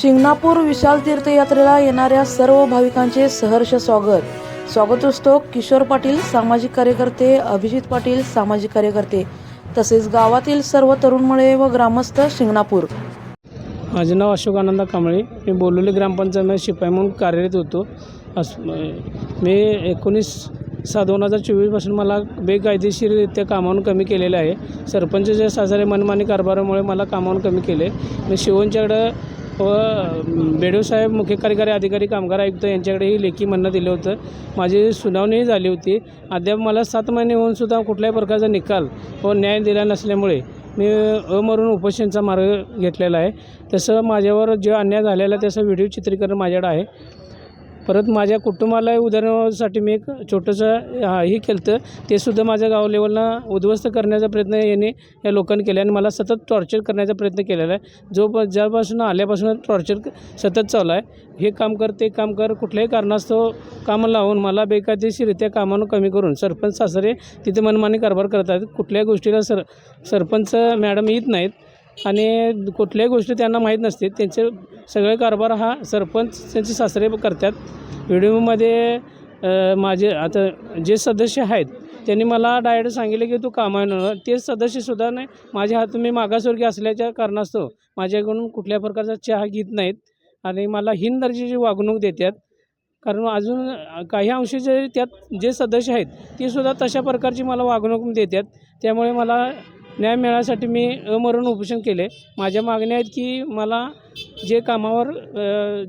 शिंगणापूर विशाल तीर्थयात्रेला येणाऱ्या सर्व भाविकांचे सहर्ष स्वागत. स्वागतोत्सव किशोर पाटील सामाजिक कार्यकर्ते अभिजित पाटील सामाजिक कार्यकर्ते तसेच गावातील सर्व तरुण मळे व ग्रामस्थ शिंगणापूर. माझे नाव अशोक आनंद कांबळे. मी बोलवली ग्रामपंचायत शिपाई म्हणून कार्यरत होतो. अस मी एकोणीस सहा दोन हजार चोवीसपासून मला बेकायदेशीररित्या कामावून कमी केलेलं आहे. सरपंचच्या सासरे मनमानी कारभारामुळे मला कामावून कमी केले. मी शिवणच्याकडं व बेडोसाहेब मुख्य कार्यकारी अधिकारी कामगार आयुक्त यांच्याकडेही लेखी म्हणणं दिलं होतं. माझी सुनावणीही झाली होती. अद्याप मला सात महिने होऊनसुद्धा कुठल्याही प्रकारचा निकाल व न्याय दिला नसल्यामुळे मी अमरून उपोषणचा मार्ग घेतलेला आहे. तसं माझ्यावर जो अन्याय झालेला आहे त्याचं व्हिडिओ चित्रीकरण माझ्याकडे आहे. परत माझ्या कुटुंबाला उदाहरणासाठी मी एक छोटंसं हा, हे केलं तर ते सुद्धा माझ्या गाव लेवलला उद्ध्वस्त करण्याचा प्रयत्न याने या लोकांनी केला आणि मला सतत टॉर्चर करण्याचा प्रयत्न केलेला आहे. जो प- ज्यापासून आल्यापासून टॉर्चर सतत चालू आहे. हे काम कर ते काम कर कुठल्याही कारणास्तव कामं लावून मला बेकायदेशीररित्या कामानं कमी करून सरपंच सासरे तिथे मनमानी कारभार करतात कुठल्याही गोष्टीला सर सरपंच मॅडम येत नाहीत. आणि कुठल्याही गोष्टी त्यांना माहीत नसते त्यांचे सगळे कारभार हा सरपंच त्यांचे सासरे करतात. व्हिडिओमध्ये माझे आता जे सदस्य आहेत त्यांनी मला डायरेक्ट सांगितले की तू कामानं ते सदस्यसुद्धा नाही माझ्या हात मी मागासवर्गीय असल्याच्या कारणास्तव माझ्याकडून कुठल्या प्रकारचा चहा घेत नाहीत आणि मला हिन दर्जाची वागणूक देतात. कारण अजून काही अंशी जे त्यात जे सदस्य आहेत ते सुद्धा तशा प्रकारची मला वागणूक देतात. त्यामुळे मला न्याय मिळासाठी मी अमरण उपोषण केले. माझ्या मागण्या आहेत की मला जे कामावर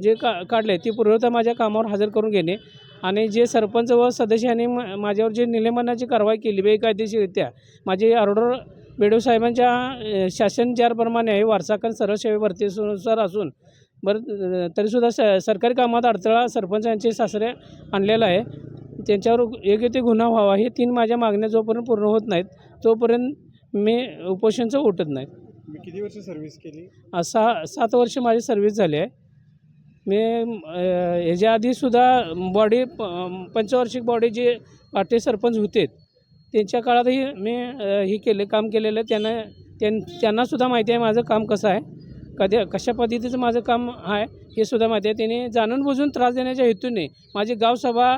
जे का काढले ते पूर्वता माझ्या कामावर हजर करून घेणे आणि जे सरपंच व सदस्यांनी माझ्यावर जे निलंबनाची कारवाई केली बेकायदेशीररित्या माझे ऑर्डर बेडो साहेबांच्या शासन ज्याप्रमाणे आहे वारसाकन सरळ सेवे भरतीनुसार असून बरं तरीसुद्धा स सरकारी कामात अडथळा सरपंचांचे सासरे आणलेला आहे. त्यांच्यावर योग्य ते गुन्हा व्हावा हे तीन माझ्या मागण्या जोपर्यंत पूर्ण होत नाहीत तोपर्यंत मी उपोषणचं उठत नाहीत मी किती वर्ष सर्व्हिस केली? सहा सात वर्ष माझी सर्व्हिस झाली आहे. मी ह्याच्या आधीसुद्धा बॉडी प पंचवार्षिक बॉडी जे पाटे सरपंच होते त्यांच्या काळातही मी हे केले काम केलेलं आहे. त्यांना त्यां त्यांनासुद्धा माहिती आहे माझं काम कसं आहे. कधी कशा पद्धतीचं माझं काम आहे हे सुद्धा माहिती आहे. त्यांनी जाणून बुजून त्रास देण्याच्या हेतूने माझी गावसभा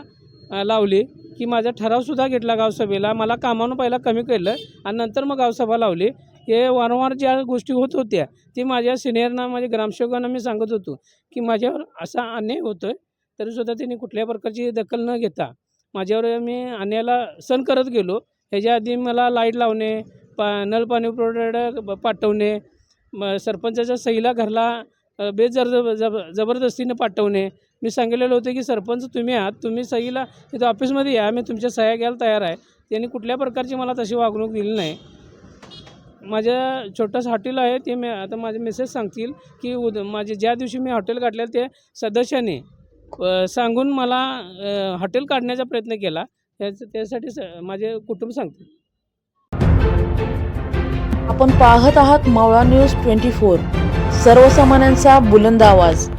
लावली की माझा ठरावसुद्धा घेतला गावसभेला. मला कामानं पहिला कमी केलं आणि नंतर मग गावसभा लावली. हे वारंवार ज्या गोष्टी होत होत्या ते माझ्या सिनियरना माझ्या ग्रामसेवकांना मी सांगत होतो की माझ्यावर असा अन्याय होतो आहे तरीसुद्धा त्यांनी कुठल्या प्रकारची दखल न घेता माझ्यावर मी अन्यायाला सण करत गेलो. ह्याच्या आधी मला लाइट लावणे पा नळ पाणी पुरवठा पाठवणे म सरपंचाच्या सहीला घरला बेजर जब जबरदस्तीने पाठवणे मी सांगितलेलं होतं की सरपंच तुम्ही आहात तुम्ही सहीला तिथं ऑफिसमध्ये या मी तुमच्या सह्या घ्यायला तयार आहे. त्यांनी कुठल्या प्रकारची मला तशी वागणूक दिली नाही. माझ्या छोटंसं हॉटेल आहे ते मी आता माझे मेसेज सांगतील की उद माझे ज्या दिवशी मी हॉटेल काढलेलं ते सदस्याने सांगून मला हॉटेल काढण्याचा प्रयत्न केला. त्याचं त्यासाठी स माझे कुटुंब सांगतील. आपण पाहत आहात मावळा न्यूज ट्वेंटी फोर. सर्वसामान्यांचा बुलंद आवाज.